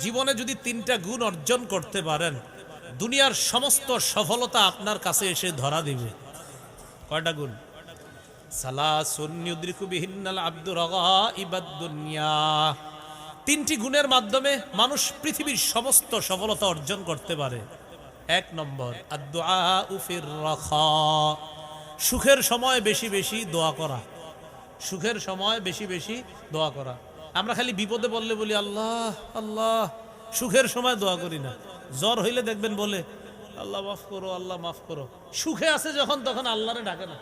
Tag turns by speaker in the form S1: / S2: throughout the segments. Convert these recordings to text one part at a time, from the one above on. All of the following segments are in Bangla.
S1: জীবনে যদি তিনটা গুণ অর্জন করতে পারেন, দুনিয়ার সমস্ত সফলতা আপনার কাছে এসে ধরা দিবে। কয়টা গুণ? তিনটি গুণের মাধ্যমে মানুষ পৃথিবীর সমস্ত সফলতা অর্জন করতে পারে। এক নম্বর সুখের সময় বেশি বেশি দোয়া করা। সুখের সময় বেশি বেশি দোয়া করা। আমরা খালি বিপদে বললে বলি আল্লাহ আল্লাহ সুখের সময় দোয়া করি না। জ্বর হইলে দেখবেন বলে আল্লাহ মাফ করো আল্লাহ মাফ করো। সুখে আছে যখন তখন আল্লাহরে ডাকে না।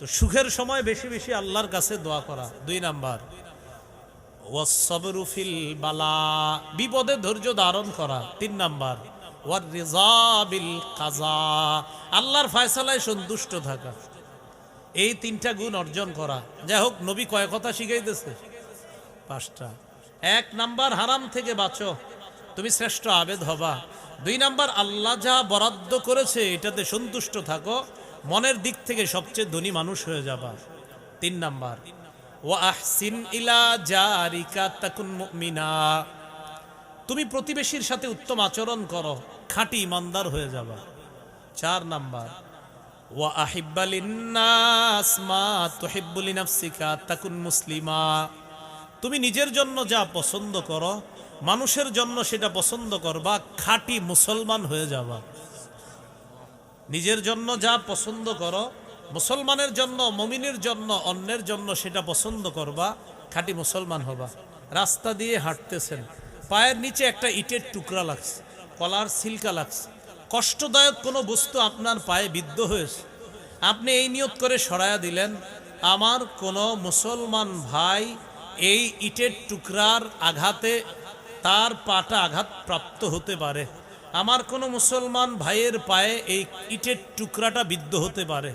S1: তো সুখের সময় বেশি বেশি আল্লাহর কাছে দোয়া করা দুই নাম্বার। ওয়াসসাবরু ফিল বালা বিপদে ধৈর্য ধারণ করা তিন নাম্বার। ওয়ার রিজা বিল কাজা আল্লাহর ফয়সালায় সন্তুষ্ট থাকা। এই তিনটা গুণ অর্জন করা। যাই হোক নবী কয় কথা শিখাইতেছে। পাঁচটা। এক নাম্বার হারাম থেকে বাঁচো। তুমি শ্রেষ্ঠ আবেদ হবা। দুই নাম্বার, আল্লাহ যা বরাদ্দ করেছে এটাতে সন্তুষ্ট থাকো। মনের দিক থেকে সবচেয়ে ধনী মানুষ হয়ে যাবা। তিন নাম্বার ও আহসিন ইলা জারিকা তাকুন মুমিনা। তুমি প্রতিবেশীর সাথে উত্তম আচরণ করো, খাঁটি ইমানদার হয়ে যাবা। চার নাম্বার, ওয়া আহিব্বালিন্নাস মা তুহিব্বুলি নাফসিকা তাকুন মুসলিমা। তুমি নিজের জন্য যা পছন্দ করো, মানুষের জন্য সেটা পছন্দ করবা, খাঁটি মুসলমান হয়ে যাবা। নিজের জন্য যা পছন্দ করো, মুসলমানের জন্য, মমিনের জন্য, অন্যের জন্য সেটা পছন্দ করবা, খাঁটি মুসলমান হবা। রাস্তা দিয়ে হাঁটতেছেন, পায়ের নিচে একটা ইটের টুকরা লাগছে, কলার সিলকা লাগছে। কষ্টদায়ক কোনো বস্তু আপনার পায়ে বিদ্ধ হয়েছে। আপনি এই নিয়ত করে সরায়া দিলেন, আমার কোনো মুসলমান ভাই এই ইটের টুকরার আঘাতে তার পাটা আঘাত প্রাপ্ত হতে পারে। আমার কোনো মুসলমান ভাইয়ের পায়ে এই ইটের টুকরাটা বিদ্ধ হতে পারে।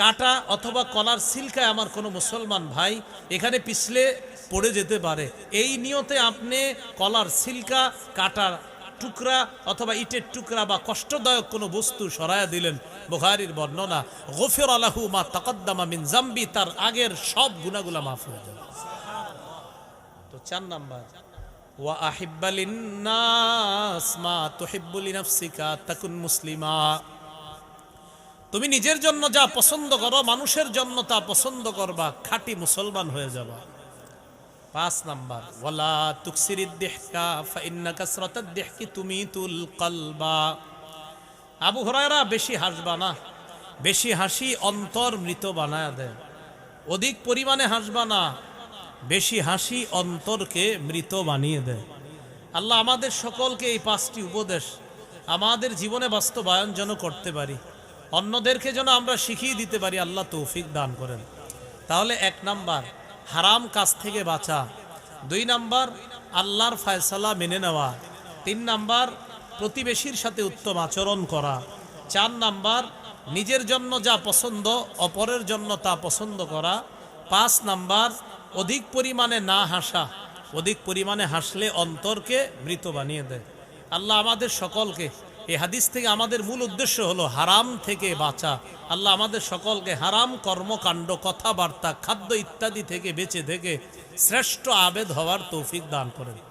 S1: কাটা অথবা কলার সিলকায় আমার কোনো মুসলমান ভাই এখানে পিছলে পড়ে যেতে পারে। এই নিয়তে আপনি কলার সিলকা, কাটার টুকরা অথবা ইটের টুকরা বা কষ্টদায়ক কোনো বস্তু সরায়া দিলেন বুখারির বর্ণনা গফির আলাহু মা তাকদ্দামা মিন জাম্বি তার আগের সব গুণাগুলা মাফ হয়ে যাবে। চার নাম্বার। ওয়া তাকুন মুসলিমা। তুমি নিজের জন্য যা পছন্দ করো, মানুষের জন্য তা পছন্দ করবা, খাঁটি মুসলমান হয়ে যাবা। পাঁচ নাম্বার, ওয়ালা তুকসিরিদ দিহকা ফাইন্না কাসরাতাদ দিহকি তুমিতুল কলবা। আবু হুরায়রা বেশি হাসবা না, বেশি হাসি অন্তর মৃত বানায় দেয়। অধিক পরিমাণে হাসবা না বেশি হাসি অন্তরকে মৃত বানিয়ে দেয়। আল্লাহ আমাদের সকলকে এই পাঁচটি উপদেশ আমাদের জীবনে বাস্তবায়ন যেন করতে পারি। অন্যদেরকে যেন আমরা শিখিয়ে দিতে পারি, আল্লাহ তৌফিক দান করেন। তাহলে এক নাম্বার, হারাম কাজ থেকে বাঁচা। দুই নাম্বার, আল্লাহর ফয়সালা মেনে নেওয়া। তিন নাম্বার, প্রতিবেশীর সাথে উত্তম আচরণ করা। চার নাম্বার, নিজের জন্য যা পছন্দ, অপরের জন্য তা পছন্দ করা। পাঁচ নাম্বার অধিক পরিমাণে না হাসা, অধিক পরিমাণে হাসলে অন্তরকে মৃত বানিয়ে দেয়। আল্লাহ আমাদের সকলকে, এই হাদিস থেকে আমাদের মূল উদ্দেশ্য হলো হারাম থেকে বাঁচা। আল্লাহ আমাদের সকলকে হারাম কর্মকাণ্ড, কথাবার্তা, খাদ্য ইত্যাদি থেকে বেঁচে থেকে শ্রেষ্ঠ আবেদ হওয়ার তৌফিক দান করেন।